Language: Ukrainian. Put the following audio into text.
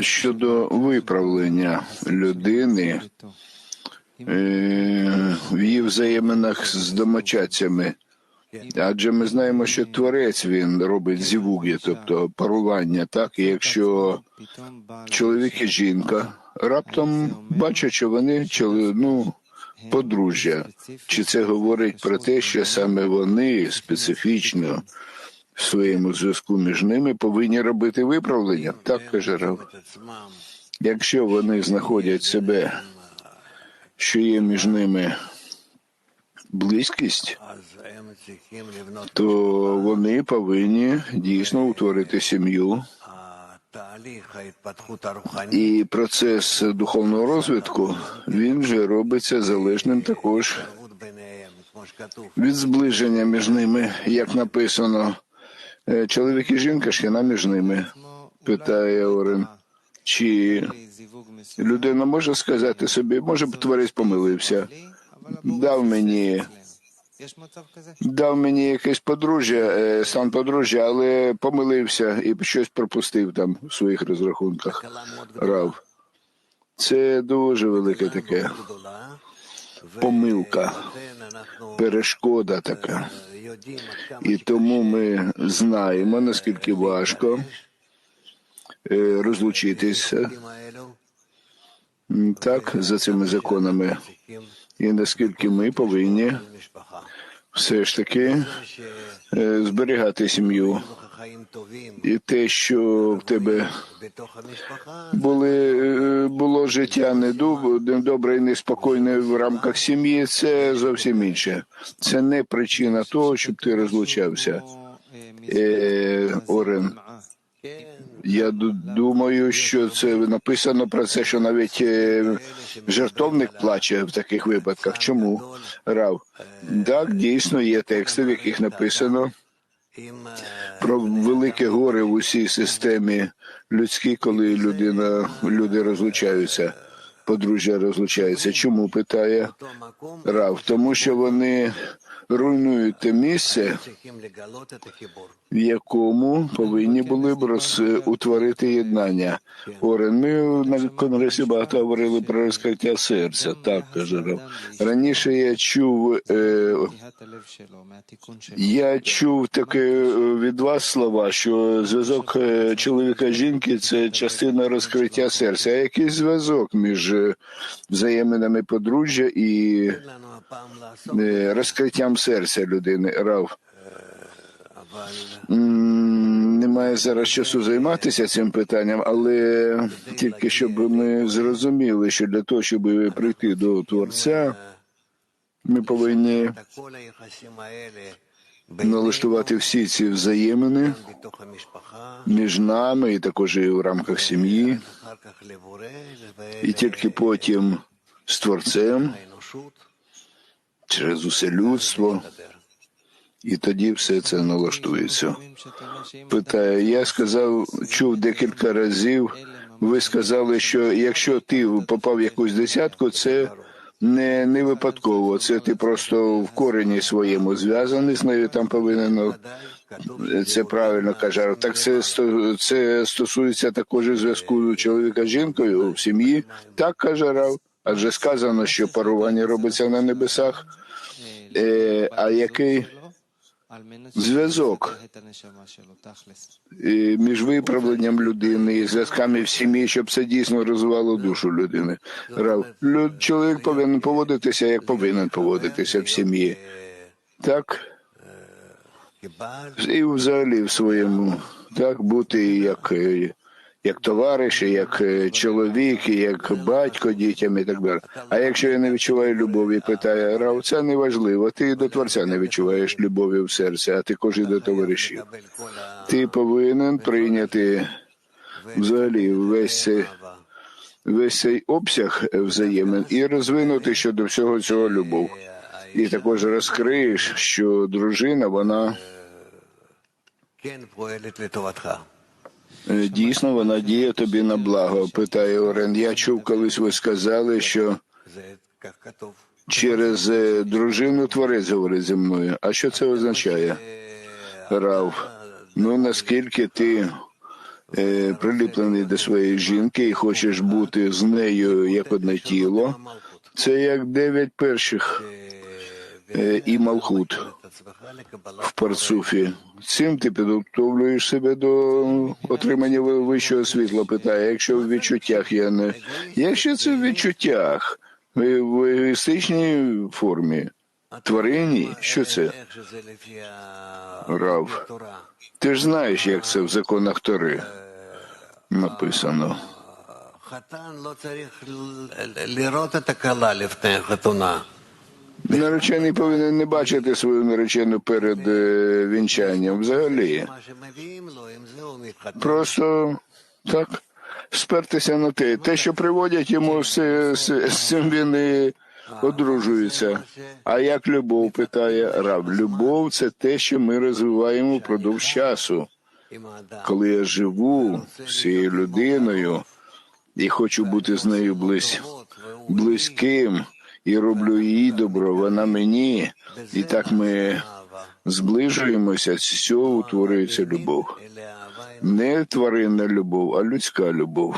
щодо виправлення людини е, в її взаєминах з домочадцями. Адже ми знаємо, що творець він робить зівуги, тобто парування, так? І якщо чоловік і жінка раптом бачать, що вони ну, подружжя, чи це говорить про те, що саме вони специфічно своєму зв'язку між ними повинні робити виправлення? Так каже Рав. Якщо вони знаходять себе, що є між ними близькість, то вони повинні дійсно утворити сім'ю. І процес духовного розвитку він же робиться залежним також від зближення між ними, як написано. Е, чоловік і жінка шхіна між ними, питає Орен. Чи людина може сказати собі, може б творець помилився, дав мені дав мені якесь подружжя, е, стан подружжя, але помилився і щось пропустив там в своїх розрахунках. Рав. Це дуже велике таке помилка, перешкода така. І тому ми знаємо, наскільки важко е, розлучитися так за цими законами, і наскільки ми повинні все ж таки е, зберігати сім'ю і те, що в тебе були, е, е, було життя недобре і неспокійне в рамках сім'ї, це зовсім інше. Це не причина того, щоб ти розлучався, е, Орен. Я думаю, що це написано про це, що навіть жертовник плаче в таких випадках. Чому рав? Так, дійсно є тексти, в яких написано про велике горе в усій системі людській, коли людина, люди розлучаються, подружжя розлучається. Чому питає Рав? Тому що вони руйнують те місце, в якому повинні були б роз... утворити єднання. Орен, ми на конгресі багато говорили про розкриття серця. Так каже Рав. Раніше я чув, е... я чув таке е, від вас слова, що зв'язок е, чоловіка жінки це частина розкриття серця. А який зв'язок між взаєминами подружжя і е, розкриттям серця людини? Рав. Немає зараз часу займатися цим питанням, але тільки щоб ми зрозуміли, що для того, щоб прийти до Творця, ми повинні налаштувати всі ці взаємини між нами і також і в рамках сім'ї, і тільки потім з творцем через усе людство. І тоді все це налаштується. Питає, я сказав, чув декілька разів. Ви сказали, що якщо ти попав в якусь десятку, це не не випадково. Це ти просто в корені своєму зв'язаний з нею. Там повинен ну, це правильно каже. Так це це стосується також зв'язку чоловіка з жінкою в сім'ї. Так каже Рав, адже сказано, що парування робиться на небесах. Е, А який зв'язок. між виправленням людини і зв'язками в сім'ї, щоб це дійсно розвивало душу людини. Люд, чоловік повинен поводитися, як повинен поводитися в сім'ї, так? І взагалі в своєму. Так бути як е, як товариш, як е, чоловік, як батько дітям і так далі. А якщо я не відчуваю любові, питає Рав, це не важливо. Ти до Творця не відчуваєш любові в серці, а також і до товаришів. Ти повинен прийняти взагалі весь цей, весь цей обсяг взаємин і розвинути щодо всього цього любов. І також розкриєш, що дружина, вона дійсно вона діє тобі на благо. Питає Орен. Я чув, колись ви сказали, що через е, дружину творець говорить зі мною. А що це означає? Рав, ну наскільки ти е, приліплений до своєї жінки і хочеш бути з нею як одне тіло, це як дев'ять перших е, Е, і Малхут в парцуфі. Цим ти підготовлюєш себе до отримання вищого світла. Питає, якщо в відчуттях я не якщо це в відчуттях в егоїстичній формі. Тварині, що це? Рав. Ти ж знаєш, як це в законах Тори написано. Хатан Наречений повинен не бачити свою наречену перед е, вінчанням взагалі. Просто так спертися на те. Те, що приводять йому, все, з цим він і одружується. А як любов питає раб? Любов це те, що ми розвиваємо впродовж часу. Коли я живу з цією людиною і хочу бути з нею близь, близьким і роблю її добро, вона мені. І так ми зближуємося, з цього утворюється любов. Не тваринна любов, а людська любов.